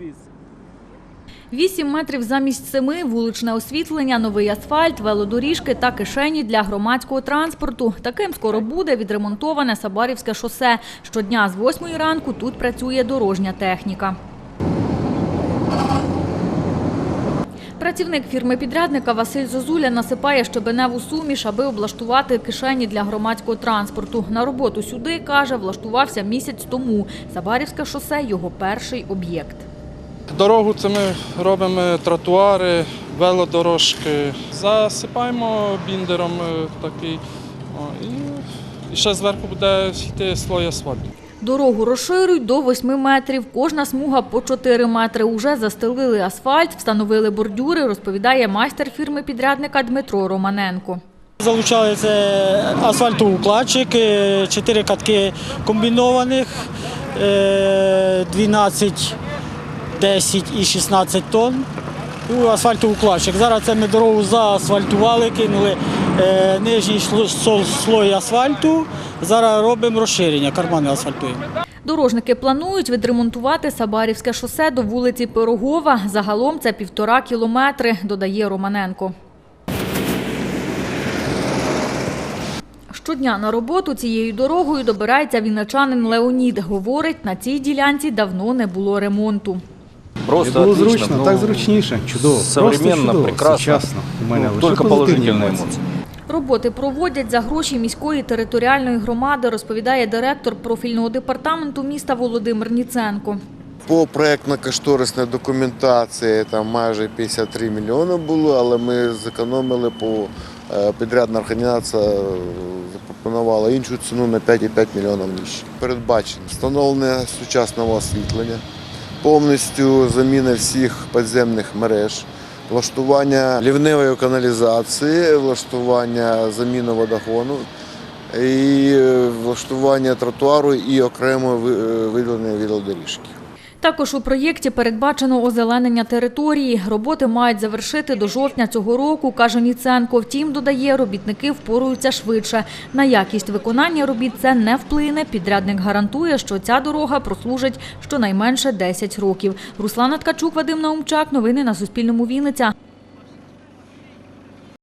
віз. 8 метрів замість семи – вуличне освітлення, новий асфальт, велодоріжки та кишені для громадського транспорту. Таким скоро буде відремонтоване Сабарівське шосе. Щодня з 8 ранку тут працює дорожня техніка. Працівник фірми-підрядника Василь Зозуля насипає щебеневу суміш, аби облаштувати кишені для громадського транспорту. На роботу сюди, каже, влаштувався місяць тому. Сабарівське шосе – його перший об'єкт. Дорогу це ми робимо тротуари, велодорожки. Засипаємо біндером е, такий. І, і ще зверху буде йти слой асфальту. Дорогу розширюють до 8 метрів. Кожна смуга по 4 метри. Уже застелили асфальт, встановили бордюри, розповідає майстер фірми підрядника Дмитро Романенко. Залучали асфальтоукладчик, е, чотири катки комбінованих, е, 12, 10 і 16 тонн. І асфальтоукладчик. Зараз це ми дорогу заасфальтували, кинули е, нижній слой асфальту. Зараз робимо розширення, кармани асфальтуємо. Дорожники планують відремонтувати Сабарівське шосе до вулиці Пирогова. Загалом це півтора кілометри, додає Романенко. Щодня на роботу цією дорогою добирається вінничанин Леонід. Говорить, на цій ділянці давно не було ремонту. Просто було отлично, зручно, ну, так зручніше, чудово. Современно, Просто чудово, прекрасно. сучасно. У мене Ну, лише Только позитивні положительные емоції. эмоции. Роботи проводять за гроші міської територіальної громади, розповідає директор профільного департаменту міста Володимир Ніценко. По проєктно-кошторисній документації там майже 53 мільйони було, але ми зекономили по е, підрядна організація е, запропонувала іншу ціну на 5,5 мільйонів нижче. Передбачено встановлення сучасного освітлення, повністю заміна всіх підземних мереж, влаштування лівневої каналізації, влаштування заміни водогону і е, влаштування тротуару і окремо виділеної е, виділення велодоріжки. Також у проєкті передбачено озеленення території. Роботи мають завершити до жовтня цього року, каже Ніценко. Втім, додає, робітники впоруються швидше. На якість виконання робіт це не вплине. Підрядник гарантує, що ця дорога прослужить щонайменше 10 років. Руслана Ткачук, Вадим Наумчак. Новини на Суспільному. Вінниця.